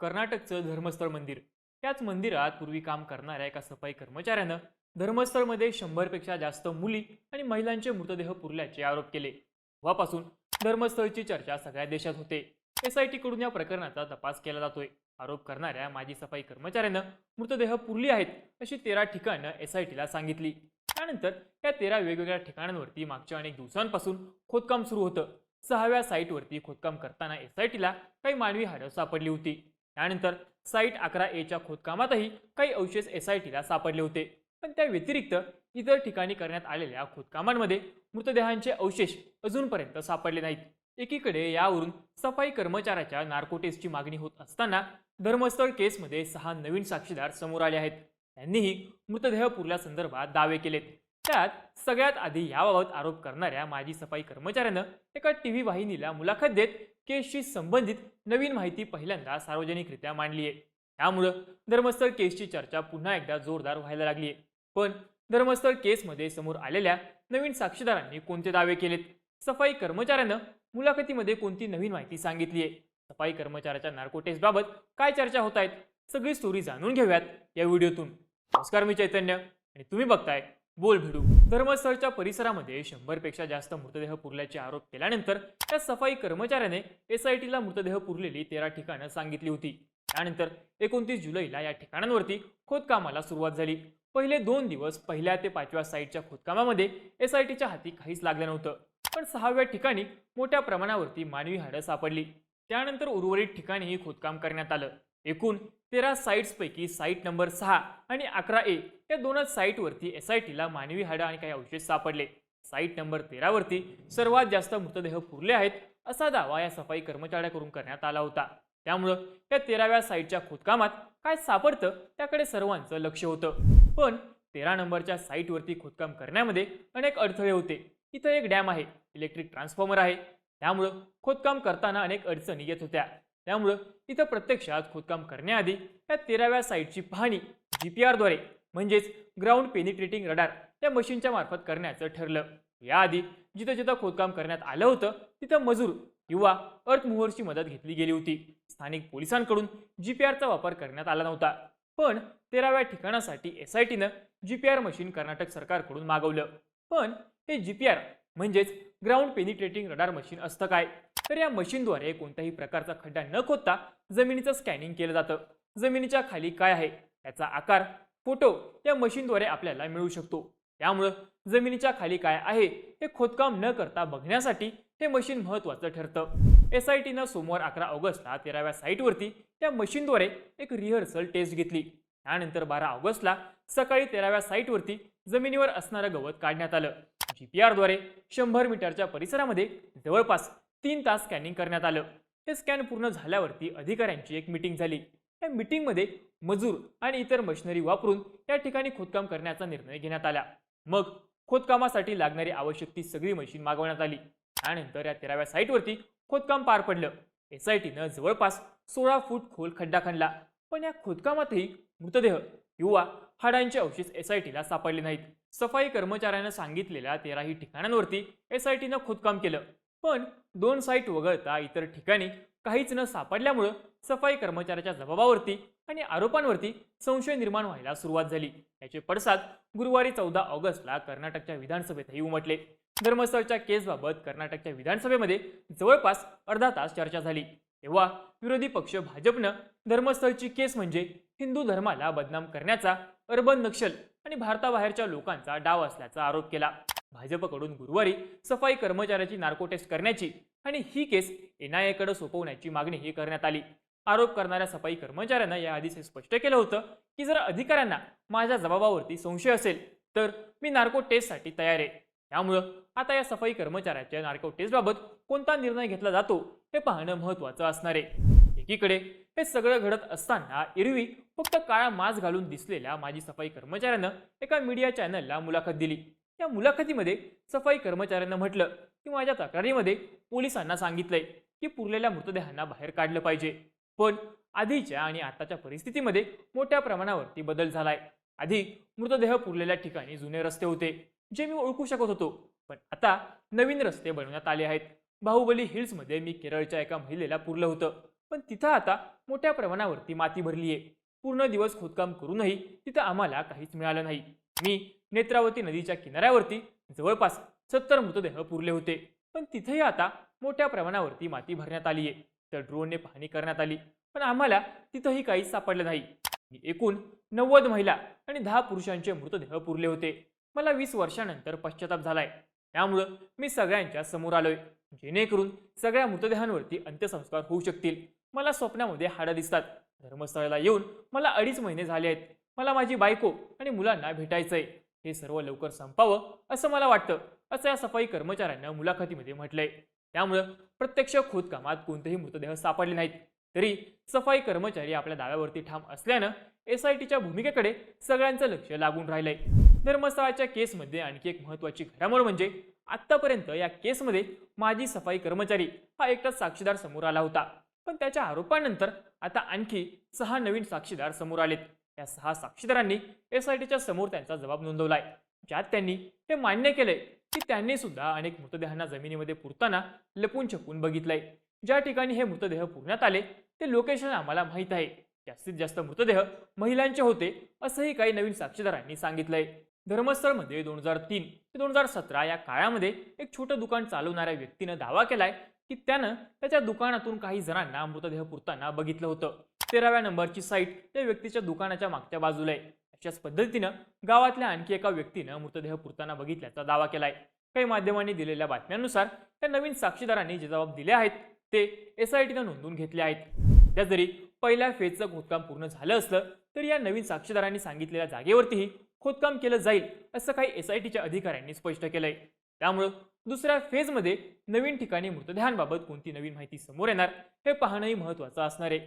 कर्नाटकचं धर्मस्थळ मंदिर. त्याच मंदिरात पूर्वी काम करणाऱ्या एका सफाई कर्मचाऱ्यानं धर्मस्थळमध्ये शंभरपेक्षा जास्त मुली आणि महिलांचे मृतदेह पुरल्याचे आरोप केले. तेव्हापासून धर्मस्थळची चर्चा सगळ्या देशात होते. एस आयकडून या प्रकरणाचा तपास केला जातोय. आरोप करणाऱ्या माजी सफाई कर्मचाऱ्यानं मृतदेह पुरली आहेत अशी तेरा ठिकाणं एस आय टीला सांगितली. त्यानंतर या तेरा वेगवेगळ्या ठिकाणांवरती मागच्या अनेक दिवसांपासून खोदकाम सुरू होतं. सहाव्या साईटवरती खोदकाम करताना एस आय टीला काही मानवी हाडं सापडली होती. त्यानंतर साईट अकरा एच्या खोदकामातही काही अवशेष एस आय टीला सापडले होते. पण त्या व्यतिरिक्त इतर ठिकाणी करण्यात आलेल्या खोदकामांमध्ये मृतदेहांचे अवशेष अजूनपर्यंत सापडले नाहीत. एकीकडे यावरून सफाई कर्मचाऱ्याच्या नार्कोटेसची मागणी होत असताना धर्मस्थळ केसमध्ये सहा नवीन साक्षीदार समोर आले आहेत. त्यांनीही मृतदेह पुरल्यासंदर्भात दावे केलेत. त्यात सगळ्यात आधी याबाबत आरोप करणाऱ्या माजी सफाई कर्मचाऱ्यानं एका टीव्ही वाहिनीला मुलाखत देत केसशी संबंधित नवीन माहिती पहिल्यांदा सार्वजनिकरित्या मांडली आहे. त्यामुळं धर्मस्थळ केसची चर्चा पुन्हा एकदा जोरदार व्हायला लागली आहे. पण धर्मस्थळ केसमध्ये समोर आलेल्या नवीन साक्षीदारांनी कोणते दावे केलेत? सफाई कर्मचाऱ्यानं मुलाखतीमध्ये कोणती नवीन माहिती सांगितली आहे? सफाई कर्मचाऱ्याच्या नार्को टेस्टबाबत काय चर्चा होत आहेत? सगळी स्टोरी जाणून घेऊयात या व्हिडिओतून. नमस्कार मी चैतन्य आणि तुम्ही बघताय बोल भिडू. धर्मस्थळच्या परिसरामध्ये शंभरपेक्षा जास्त मृतदेह पुरल्याचे आरोप केल्यानंतर त्या सफाई कर्मचाऱ्याने एस आय टीला मृतदेह पुरलेली तेरा ठिकाणं सांगितली होती. त्यानंतर एकोणतीस जुलैला या ठिकाणांवरती खोदकामाला सुरुवात झाली. पहिले दोन दिवस पहिल्या ते पाचव्या साईटच्या खोदकामामध्ये एस आय टीच्या हाती काहीच लागलं नव्हतं. पण सहाव्या ठिकाणी मोठ्या प्रमाणावरती मानवी हाडं सापडली. त्यानंतर उर्वरित ठिकाणीही खोदकाम करण्यात आलं. एकूण तेरा साईट्सपैकी साईट नंबर सहा आणि अकरा ए या दोनच साईटवरती एस आय टीला मानवी हाडं आणि काही अवशेष सापडले. साईट नंबर तेरावरती सर्वात जास्त मृतदेह पुरले आहेत असा दावा या सफाई कर्मचाऱ्याकडून करण्यात आला होता. त्यामुळं या तेराव्या साईटच्या खोदकामात काय सापडतं त्याकडे सर्वांचं लक्ष होतं. पण तेरा नंबरच्या साईटवरती खोदकाम करण्यामध्ये अनेक अडथळे होते. इथं एक डॅम आहे इलेक्ट्रिक ट्रान्सफॉर्मर आहे. त्यामुळं खोदकाम करताना अनेक अडचणी येत होत्या. त्यामुळं तिथं प्रत्यक्षात खोदकाम करण्याआधी या तेराव्या साईटची पाहणी जी पी आरद्वारे म्हणजेच ग्राउंड पेनिट्रेटिंग रडार या मशीनच्या मार्फत करण्याचं ठरलं. याआधी जिथं जिथं खोदकाम करण्यात आलं होतं तिथं मजूर किंवा अर्थमुव्हरची मदत घेतली गेली होती. स्थानिक पोलिसांकडून जी पी आरचा वापर करण्यात आला नव्हता. पण तेराव्या ठिकाणासाठी एस आय टीनं G P R machine Karnataka सरकारकडून मागवलं. पण हे जी पी आर म्हणजेच ग्राउंड पेनिट्रेटिंग रडार मशीन असतं काय? तर या मशीनद्वारे कोणत्याही प्रकारचा खड्डा न खोदता जमिनीचं स्कॅनिंग केलं जातं. जमिनीच्या खाली काय आहे? त्याचा आकार फोटो या मशीनद्वारे आपल्याला मिळू शकतो. त्यामुळं जमिनीच्या खाली काय आहे? हे खोदकाम न करता बघण्यासाठी हे मशीन महत्वाचं ठरतं. एस आय टीनं सोमवार अकरा ऑगस्टला तेराव्या साईटवरती त्या मशीनद्वारे एक रिहर्सल टेस्ट घेतली. त्यानंतर बारा ऑगस्टला सकाळी तेराव्या साईटवरती जमिनीवर असणारं गवत काढण्यात आलं. जी पी आरद्वारे शंभर मीटरच्या परिसरामध्ये जवळपास तीन तास स्कॅनिंग करण्यात आलं. हे स्कॅन पूर्ण झाल्यावरती अधिकाऱ्यांची एक मिटिंग झाली. या मिटिंगमध्ये मजूर आणि इतर मशिनरी वापरून या ठिकाणी खोदकाम करण्याचा निर्णय घेण्यात आला. मग खोदकामासाठी लागणारी आवश्यक ती सगळी मशीन मागवण्यात आली. त्यानंतर या तेराव्या साईटवरती खोदकाम पार पडलं. एस आय टीनं जवळपास सोळा फूट खोल खड्डा खणला. पण या खोदकामातही मृतदेह किंवा हाडांचे अवशेष एस आय टीला सापडले नाहीत. सफाई कर्मचाऱ्यानं सांगितलेल्या तेराही ठिकाणांवरती एस आय टीनं खोदकाम केलं. पण दोन साईट वगळता इतर ठिकाणी काहीच न सापडल्यामुळं सफाई कर्मचाऱ्याच्या जबाबावरती आणि आरोपांवरती संशय निर्माण व्हायला सुरुवात झाली. याचे पडसाद गुरुवारी चौदा ऑगस्टला कर्नाटकच्या विधानसभेतही उमटले. धर्मस्थळच्या केसबाबत कर्नाटकच्या विधानसभेमध्ये जवळपास अर्धा तास चर्चा झाली. तेव्हा विरोधी पक्ष भाजपनं धर्मस्थळची केस म्हणजे हिंदू धर्माला बदनाम करण्याचा अर्बन नक्षल आणि भारताबाहेरच्या लोकांचा डाव असल्याचा आरोप केला. भाजपकडून गुरुवारी सफाई कर्मचाऱ्याची नार्को टेस्ट करण्याची आणि ही केस एनआयएकडे सोपवण्याची मागणीही करण्यात आली. आरोप करणाऱ्या सफाई कर्मचाऱ्यांना याआधीच हे स्पष्ट केलं होतं की जर अधिकाऱ्यांना माझ्या जबाबावरती संशय असेल तर मी नार्को टेस्टसाठी तयार आहे. त्यामुळं आता या सफाई कर्मचाऱ्याच्या नार्को टेस्टबाबत कोणता निर्णय घेतला जातो हे पाहणं महत्त्वाचं असणार आहे. एकीकडे हे सगळं घडत असताना एरवी फक्त काळा मास्क घालून दिसलेल्या माजी सफाई कर्मचाऱ्यानं एका मीडिया चॅनलला मुलाखत दिली. या मुलाखतीमध्ये सफाई कर्मचाऱ्यांना म्हटलं की माझ्या तक्रारीमध्ये पोलिसांना सांगितलंय की पुरलेल्या मृतदेहांना बाहेर काढलं पाहिजे. पण आधीच्या आणि आताच्या परिस्थितीमध्ये मोठ्या प्रमाणावरती बदल झालाय. आधी मृतदेह पुरलेल्या ठिकाणी जुने रस्ते होते जे मी ओळखू शकत होतो. पण आता नवीन रस्ते बनवण्यात आले आहेत. बाहुबली हिल्समध्ये मी केरळच्या एका महिलेला पुरलं होतं. पण तिथं आता मोठ्या प्रमाणावरती माती भरली आहे पूर्ण दिवस खोदकाम करूनही तिथं आम्हाला काहीच मिळालं नाही. मी नेत्रावती नदीच्या किनाऱ्यावरती जवळपास सत्तर मृतदेह पुरले होते. पण तिथेही आता मोठ्या प्रमाणावरती माती भरण्यात आली आहे तर ड्रोनने पाहणी करण्यात आली पण आम्हाला तिथंही काहीच सापडलं नाही. एकूण नव्वद महिला आणि दहा पुरुषांचे मृतदेह पुरले होते. मला वीस वर्षानंतर पश्चाताप झालाय. त्यामुळं मी सगळ्यांच्या समोर आलोय. जेणेकरून सगळ्या मृतदेहांवरती अंत्यसंस्कार होऊ शकतील. मला स्वप्नामध्ये हाडं दिसतात. धर्मस्थळाला येऊन मला अडीच महिने झाले आहेत. मला माझी बायको आणि मुलांना भेटायचंय. हे सर्व लवकर संपावं असं मला वाटतं असं या सफाई कर्मचाऱ्यांना मुलाखतीमध्ये म्हटलंय. त्यामुळं प्रत्यक्ष खोदकामात कोणतेही मृतदेह सापडले नाहीत. तरी सफाई कर्मचारी आपल्या दाव्यावरती ठाम असल्यानं एस आय टीच्या भूमिकेकडे सगळ्यांचं लक्ष लागून राहिलंय. धर्मस्थळाच्या केसमध्ये आणखी एक महत्वाची घडामोड म्हणजे आतापर्यंत या केसमध्ये माजी सफाई कर्मचारी हा एकटाच साक्षीदार समोर आला होता. पण त्याच्या आरोपानंतर आता आणखी सहा नवीन साक्षीदार समोर आलेत. या सहा साक्षीदारांनी एस आय टीच्या समोर त्यांचा जबाब नोंदवलाय. ज्यात त्यांनी हे मान्य केलंय की त्यांनी सुद्धा अनेक मृतदेहांना जमिनीमध्ये पुरताना लपून छपून बघितलंय. ज्या ठिकाणी हे मृतदेह पुरण्यात आले ते लोकेशन आम्हाला माहीत आहे. जास्तीत जास्त मृतदेह महिलांचे होते असंही काही नवीन साक्षीदारांनी सांगितलंय. धर्मस्थळमध्ये दोन हजार तीन ते दोन हजार सतरा या काळामध्ये एक छोटं दुकान चालवणाऱ्या व्यक्तीनं दावा केलाय की त्यानं त्याच्या दुकानातून काही जणांना मृतदेह पुरताना बघितलं होतं. तेराव्या नंबरची साईट त्या व्यक्तीच्या दुकानाच्या मागच्या बाजूला आहे. अशाच पद्धतीनं गावातल्या आणखी एका व्यक्तीनं मृतदेह पुरताना बघितल्याचा दावा केलाय. काही माध्यमांनी दिलेल्या बातम्यांनुसार त्या नवीन साक्षीदारांनी जे जबाब दिले आहेत ते एस आय टीनं नोंदवून घेतले आहेत. त्या जरी पहिल्या फेजचं खोदकाम पूर्ण झालं असलं तरी या नवीन साक्षीदारांनी सांगितलेल्या जागेवरतीही खोदकाम केलं जाईल असं काही एस आय टीच्या अधिकाऱ्यांनी स्पष्ट केलंय. त्यामुळं दुसऱ्या फेजमध्ये नवीन ठिकाणी मृतदेहांबाबत कोणती नवीन माहिती समोर येणार हे पाहणंही महत्त्वाचं असणार आहे.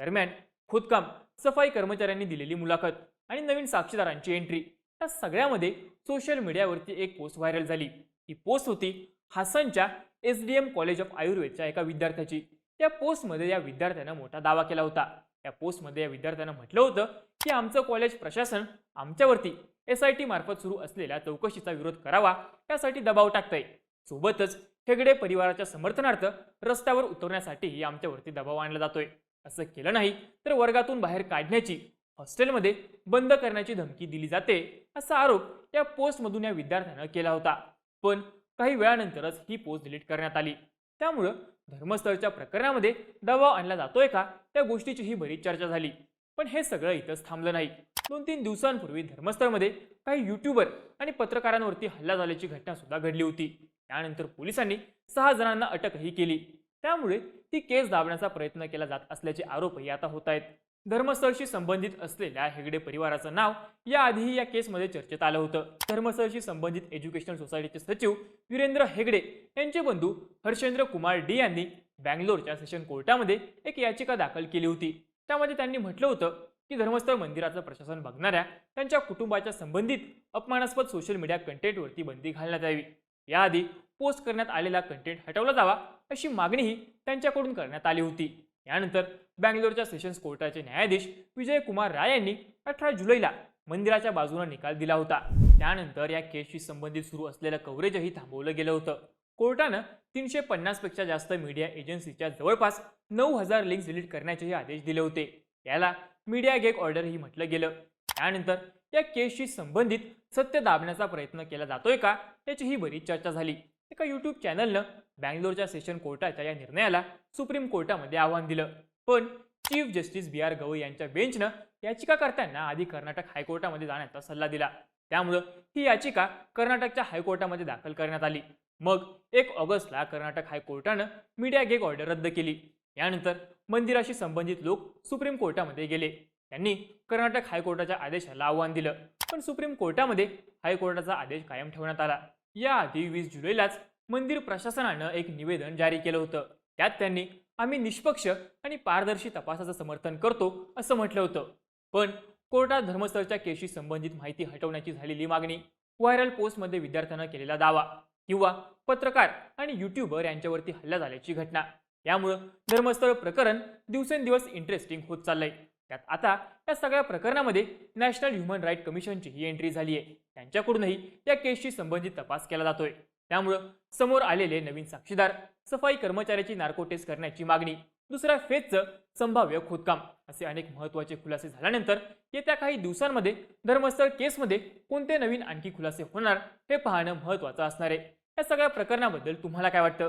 दरम्यान खोदकाम सफाई कर्मचाऱ्यांनी दिलेली मुलाखत आणि नवीन साक्षीदारांची एंट्री या सगळ्यामध्ये सोशल मीडियावरती एक पोस्ट व्हायरल झाली. ही पोस्ट होती हासनच्या S D M college of आयुर्वेदच्या एका विद्यार्थ्याची. त्या पोस्टमध्ये या विद्यार्थ्यानं मोठा दावा केला होता. या पोस्टमध्ये या विद्यार्थ्यानं म्हटलं होतं की आमचं कॉलेज प्रशासन आमच्यावरती एस आय टी मार्फत सुरू असलेल्या चौकशीचा विरोध करावा यासाठी दबाव टाकतंय. सोबतच हेगडे परिवाराच्या समर्थनार्थ रस्त्यावर उतरण्यासाठीही आमच्यावरती दबाव आणला जातोय. असं केलं नाही तर वर्गातून बाहेर काढण्याची हॉस्टेलमध्ये बंद करण्याची धमकी दिली जाते असा आरोप या पोस्टमधून या विद्यार्थ्यानं केला होता. पण काही वेळानंतरच ही पोस्ट डिलीट करण्यात आली. त्यामुळं धर्मस्थळच्या प्रकरणामध्ये दबाव आणला जातोय का त्या गोष्टीची ही बरीच चर्चा झाली. पण हे सगळं इथंच थांबलं नाही. दोन तीन दिवसांपूर्वी धर्मस्थळमध्ये काही युट्यूबर आणि पत्रकारांवरती हल्ला झाल्याची घटना सुद्धा घडली होती. त्यानंतर पोलिसांनी सहा जणांना अटकही केली. त्यामुळे ती केस दाबण्याचा प्रयत्न केला जात असल्याचे आरोपही आता होत आहेत धर्मस्थळशी संबंधित असलेल्या हेगडे परिवाराचं नाव याआधीही या केसमध्ये चर्चेत आलं होतं. धर्मस्थळशी संबंधित एज्युकेशनल सोसायटीचे सचिव वीरेंद्र हेगडे यांचे बंधू हर्षेंद्र कुमार डी यांनी बँगलोरच्या सेशन कोर्टामध्ये एक याचिका दाखल केली होती. त्यामध्ये त्यांनी म्हटलं होतं की धर्मस्थळ मंदिराचं प्रशासन बघणाऱ्या त्यांच्या कुटुंबाच्या संबंधित अपमानास्पद सोशल मीडिया कंटेंटवरती बंदी घालण्यात यावी. याआधी पोस्ट करण्यात आलेला कंटेंट हटवला जावा अशी मागणीही त्यांच्याकडून करण्यात आली होती. यानंतर बँगलोरच्या सेशन्स कोर्टाचे न्यायाधीश विजय कुमार राय यांनी अठरा जुलैला मंदिराच्या बाजूने निकाल दिला होता. त्यानंतर या केसशी संबंधित सुरू असलेलं कव्हरेजही थांबवलं गेलं होतं. कोर्टानं तीनशे पन्नासपेक्षा जास्त मीडिया एजन्सीच्या जवळपास नऊ हजार लिंक्स डिलीट करण्याचेही आदेश दिले होते. याला मीडिया गेक ऑर्डरही म्हटलं गेलं. त्यानंतर या केसशी संबंधित सत्य दाबण्याचा प्रयत्न केला जातोय का याचीही बरीच चर्चा झाली. एका यूट्यूब चॅनलनं बँगलोरच्या सेशन कोर्टाच्या या निर्णयाला सुप्रीम कोर्टामध्ये आव्हान दिलं. पण chief justice B R Gavai यांच्या बेंचनं याचिकाकर्त्यांना आधी कर्नाटक हायकोर्टामध्ये जाण्याचा सल्ला दिला. त्यामुळं ही याचिका कर्नाटकच्या हायकोर्टामध्ये दाखल करण्यात आली. मग एक ऑगस्टला कर्नाटक हायकोर्टानं मीडिया गेक ऑर्डर रद्द केली. यानंतर मंदिराशी संबंधित लोक सुप्रीम कोर्टामध्ये गेले. त्यांनी कर्नाटक हायकोर्टाच्या आदेशाला आव्हान दिलं. पण सुप्रीम कोर्टामध्ये हायकोर्टाचा आदेश कायम ठेवण्यात आला. याआधी वीस जुलैलाच मंदिर प्रशासनानं एक निवेदन जारी केलं होतं. त्यात त्यांनी आम्ही निष्पक्ष आणि पारदर्शी तपासाचं समर्थन करतो असं म्हटलं होतं. पण कोर्टात धर्मस्थळच्या केसशी संबंधित माहिती हटवण्याची झालेली मागणी व्हायरल पोस्टमध्ये विद्यार्थ्यानं केलेला दावा किंवा पत्रकार आणि युट्यूबर यांच्यावरती हल्ला झाल्याची घटना यामुळं धर्मस्थळ प्रकरण दिवसेंदिवस इंटरेस्टिंग होत चाललंय. त्यात आता या सगळ्या प्रकरणामध्ये नॅशनल ह्युमन राईट कमिशनची ही एंट्री झाली आहे. त्यांच्याकडूनही या केसशी संबंधित तपास केला जातोय. त्यामुळं समोर आलेले नवीन साक्षीदार सफाई कर्मचाऱ्याची नार्को टेस्ट करण्याची मागणी दुसऱ्या फेजचं संभाव्य खोदकाम असे अनेक महत्त्वाचे खुलासे झाल्यानंतर येत्या काही दिवसांमध्ये धर्मस्थळ केसमध्ये कोणते नवीन आणखी खुलासे होणार हे पाहणं महत्त्वाचं असणार आहे. या सगळ्या प्रकरणाबद्दल तुम्हाला काय वाटतं?